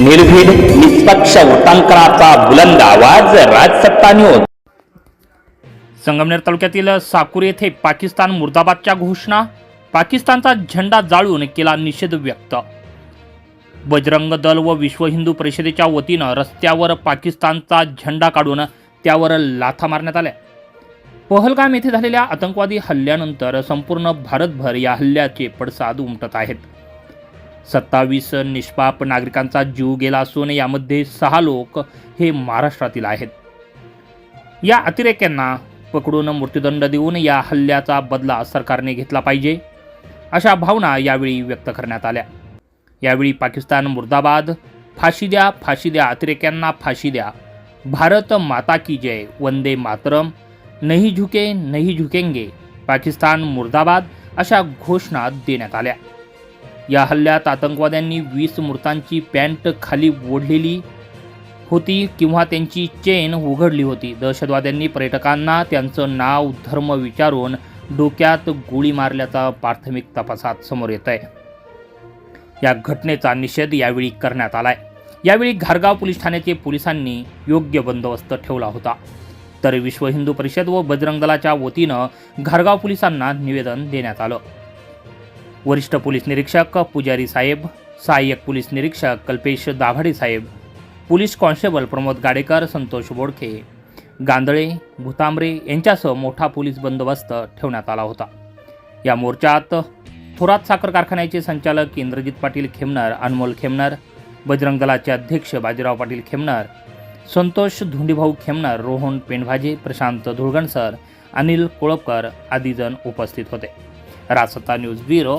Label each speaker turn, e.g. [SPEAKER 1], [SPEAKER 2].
[SPEAKER 1] निर्भीड निष्पक्ष उटंकराचा बुलंद आवाज राजसत्ता न्यूज
[SPEAKER 2] संगमनेर तालुक्यातील साकूर येथे पाकिस्तान मुर्दाबादच्या घोषणा पाकिस्तानचा झेंडा जाळून केला निषेध व्यक्त. बजरंग दल व विश्व हिंदू परिषदेच्या वतीनं रस्त्यावर पाकिस्तानचा झेंडा काढून त्यावर लाथा मारण्यात आल्या. पहलगाम येथे झालेल्या आतंकवादी हल्ल्यानंतर संपूर्ण भारतभर या हल्ल्याचे पडसाद उमटत आहेत. सत्तावीस निष्पाप नागरिकांचा जीव गेला असून यामध्ये सहा लोक हे महाराष्ट्रातील आहेत. या अतिरेक्यांना पकडून मृत्यूदंड देऊन या हल्ल्याचा बदला सरकारने घेतला पाहिजे अशा भावना यावेळी व्यक्त करण्यात आल्या. यावेळी पाकिस्तान मुर्दाबाद फाशी द्या फाशी द्या अतिरेक्यांना फाशी द्या. भारत माता की जय वंदे मातरम. नहीं झुके नहीं झुकेंगे. पाकिस्तान मुर्दाबाद अशा घोषणा देण्यात आल्या. या हल्ल्यात आतंकवाद्यांनी वीस मृतांची पॅन्ट खाली ओढलेली होती किंवा त्यांची चेन उघडली होती. दहशतवाद्यांनी पर्यटकांना त्यांचं नाव धर्म विचारून डोक्यात गोळी मारल्याचा प्राथमिक तपासात समोर येत आहे या घटनेचा निषेध यावेळी करण्यात आलाय. यावेळी घारगाव पोलीस ठाण्याचे पोलिसांनी योग्य बंदोबस्त ठेवला होता. तर विश्व हिंदू परिषद व बजरंग दलाच्या वतीनं घारगाव पोलिसांना निवेदन देण्यात आलं. वरिष्ठ पोलीस निरीक्षक पुजारी साहेब सहाय्यक पोलीस निरीक्षक कल्पेश दाभाडे साहेब पोलीस कॉन्स्टेबल प्रमोद गाडेकर संतोष बोडखे गांदळे भुतांबरे यांच्यासह मोठा पोलीस बंदोबस्त ठेवण्यात आला होता. या मोर्चात थोरात साखर कारखान्याचे संचालक इंद्रजित पाटील खेमनर अनमोल खेमनर बजरंग दलाचे अध्यक्ष बाजीराव पाटील खेमनर संतोष धुंडीभाऊ खेमनर रोहन पेंडभाजे प्रशांत धुळगणसर अनिल कोळपकर आदी जण उपस्थित होते. रासत्ता न्यूज ब्युरो